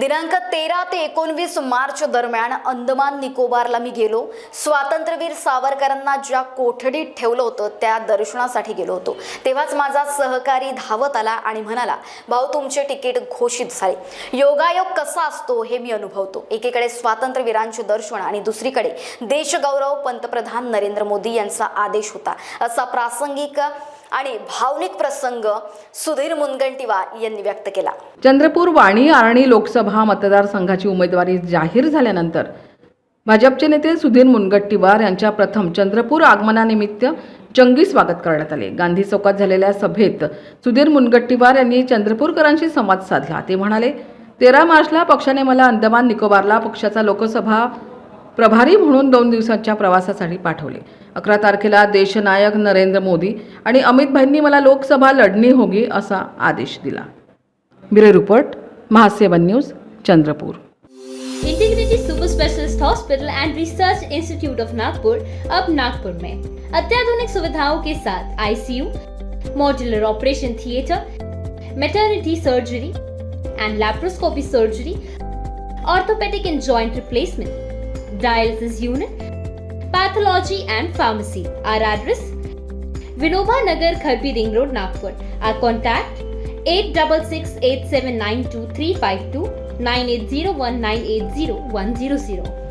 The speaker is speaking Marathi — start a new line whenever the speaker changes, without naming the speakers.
दिनांक तेरा ते एकोणवीस मार्च दरम्यान अंदमान निकोबारला मी गेलो. स्वातंत्र्यवीर सावरकरांना ज्या कोठडीत ठेवलं होतं त्या दर्शनासाठी गेलो होतो. तेव्हाच माझा सहकारी धावत आला आणि म्हणाला भाऊ तुमचे तिकीट घोषित झाले. योगायोग कसा असतो हे मी अनुभवतो. एकीकडे स्वातंत्र्यवीरांचे दर्शन आणि दुसरीकडे देशगौरव पंतप्रधान नरेंद्र मोदी यांचा आदेश होता. असा प्रासंगिक आणि भावनिक प्रसंग सुधीर मुनगंटीवार यांनी व्यक्त केला.
चंद्रपूर वाणी आर्णी लोकसभा मतदारसंघाची उमेदवारी जाहीर झाल्यानंतर भाजपचे नेते सुधीर मुनगट्टीवार यांच्या प्रथम चंद्रपूर आगमनानिमित्त जंगी स्वागत करण्यात आले. गांधी चौकात झालेल्या सभेत सुधीर मुनगट्टीवार यांनी चंद्रपूरकरांशी संवाद साधला. ते म्हणाले तेरा मार्चला पक्षाने मला अंदमान निकोबारला पक्षाचा लोकसभा प्रभारी म्हणून दोन दिवसांच्या प्रवासासाठी पाठवले. अकरा तारखेला देशनायक नरेंद्र मोदी आणि अमित भाईंनी मला लोकसभा लढणी होगी असा आदेश दिला. Bureau report महासेवन news Chandrapur.
Integrated super specialist hospital and research institute of Nagpur अब नागपुर में। अत्याधुनिक सुविधाओं के साथ ICU modular operation theatre maternity surgery and laparoscopy surgery orthopaedic and joint replacement dialysis unit, pathology and pharmacy. Our address Vinoba Nagar Kharbi Ring Road Nagpur. Our contact 8668792352 9801980100.